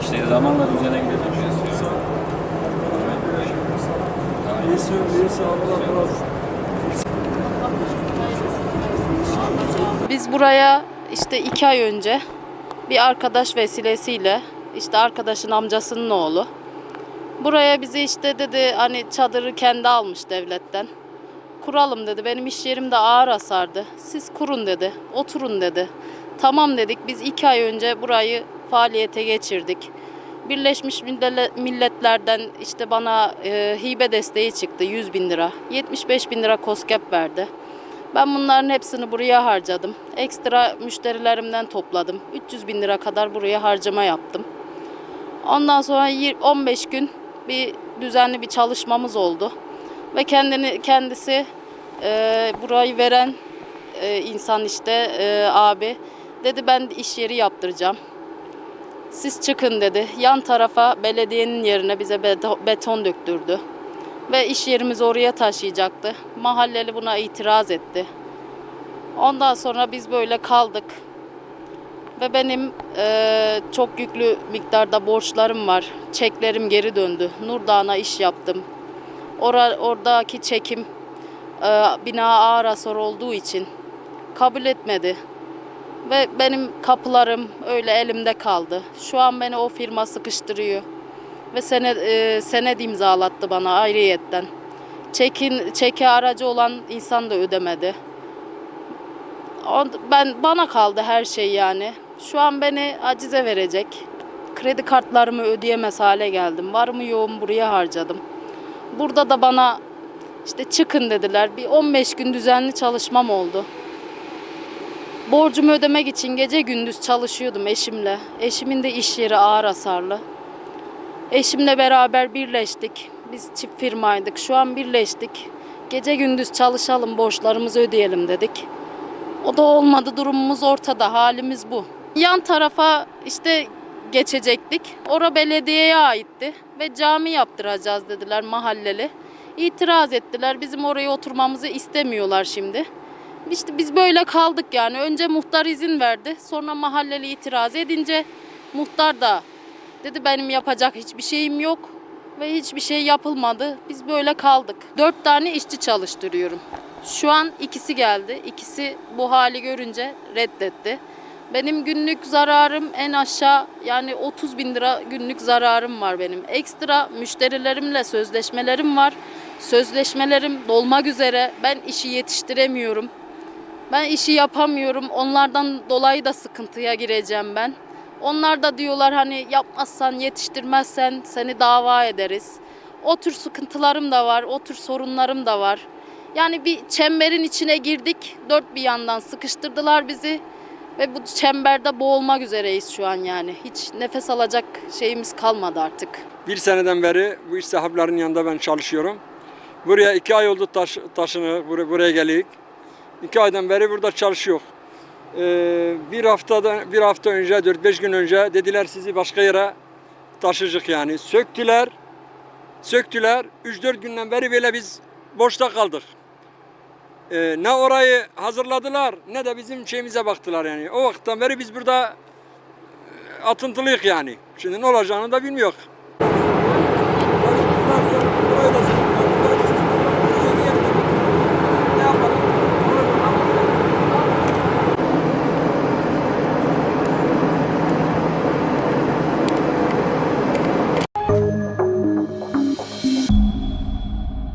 İşte zamanla düzene gidecek. Biz buraya işte iki ay önce bir arkadaş vesilesiyle işte arkadaşın amcasının oğlu buraya bizi işte dedi hani çadırı kendi almış devletten. Kuralım dedi. Benim iş yerimde ağır hasardı. Siz kurun dedi. Oturun dedi. Tamam dedik. Biz iki ay önce burayı faaliyete geçirdik. Birleşmiş Millet- Milletler'den işte bana e, hibe desteği çıktı 100 bin lira. 75 bin lira koskep verdi. Ben bunların hepsini buraya harcadım. Ekstra müşterilerimden topladım. 300 bin lira kadar buraya harcama yaptım. Ondan sonra yir- 15 gün bir düzenli bir çalışmamız oldu. Ve kendini kendisi e, burayı veren e, insan işte e, abi dedi ben iş yeri yaptıracağım. Siz çıkın dedi. Yan tarafa belediyenin yerine bize beto- beton döktürdü. Ve iş yerimizi oraya taşıyacaktı. Mahalleli buna itiraz etti. Ondan sonra biz böyle kaldık. Ve benim eee, çok yüklü miktarda borçlarım var. Çeklerim geri döndü. Nurdağ'ına iş yaptım. Ora, oradaki çekim eee, bina ağır hasar olduğu için kabul etmedi. Ve benim kapılarım öyle elimde kaldı. Şu an beni o firma sıkıştırıyor. Ve senet, eee, senet imzalattı bana ayrıyetten. Çekin, çeki aracı olan insan da ödemedi. Ben bana kaldı her şey yani. Şu an beni acize verecek. Kredi kartlarımı ödeyemez hale geldim. Varımı yoğum buraya harcadım. Burada da bana işte çıkın dediler. Bir 15 gün düzenli çalışmam oldu. Borcumu ödemek için gece gündüz çalışıyordum eşimle. Eşimin de iş yeri ağır hasarlı. Eşimle beraber birleştik. Biz çift firmaydık. Şu an birleştik. Gece gündüz çalışalım, borçlarımızı ödeyelim dedik. O da olmadı. Durumumuz ortada. Halimiz bu. Yan tarafa işte geçecektik. Ora belediyeye aitti ve cami yaptıracağız dediler mahalleli. İtiraz ettiler. Bizim oraya oturmamızı istemiyorlar şimdi. İşte biz böyle kaldık yani. Önce muhtar izin verdi. Sonra mahalleli itiraz edince muhtar da dedi benim yapacak hiçbir şeyim yok ve hiçbir şey yapılmadı. Biz böyle kaldık. Dört tane işçi çalıştırıyorum. Şu an ikisi geldi. İkisi bu hali görünce reddetti. Benim günlük zararım en aşağı yani 30 bin lira günlük zararım var benim. Ekstra müşterilerimle sözleşmelerim var. Sözleşmelerim dolmak üzere. Ben işi yetiştiremiyorum. Ben işi yapamıyorum. Onlardan dolayı da sıkıntıya gireceğim ben. Onlar da diyorlar hani yapmazsan, yetiştirmezsen seni dava ederiz. O tür sıkıntılarım da var, o tür sorunlarım da var. Yani bir çemberin içine girdik. Dört bir yandan sıkıştırdılar bizi. Ve bu çemberde boğulmak üzereyiz şu an yani. Hiç nefes alacak şeyimiz kalmadı artık. Bir seneden beri bu iş sahiplerinin yanında ben çalışıyorum. Buraya iki ay oldu taş, taşını buraya, buraya geldik. İki aydan beri burada çalışıyor. Ee, bir haftada bir hafta önce 4-5 gün önce dediler sizi başka yere taşıyacak yani. Söktüler. Söktüler. 3-4 günden beri böyle biz boşta kaldık. Ee, ne orayı hazırladılar ne de bizim şeyimize baktılar yani. O vakitten beri biz burada e, atıntılıyık yani. Şimdi ne olacağını da bilmiyoruz.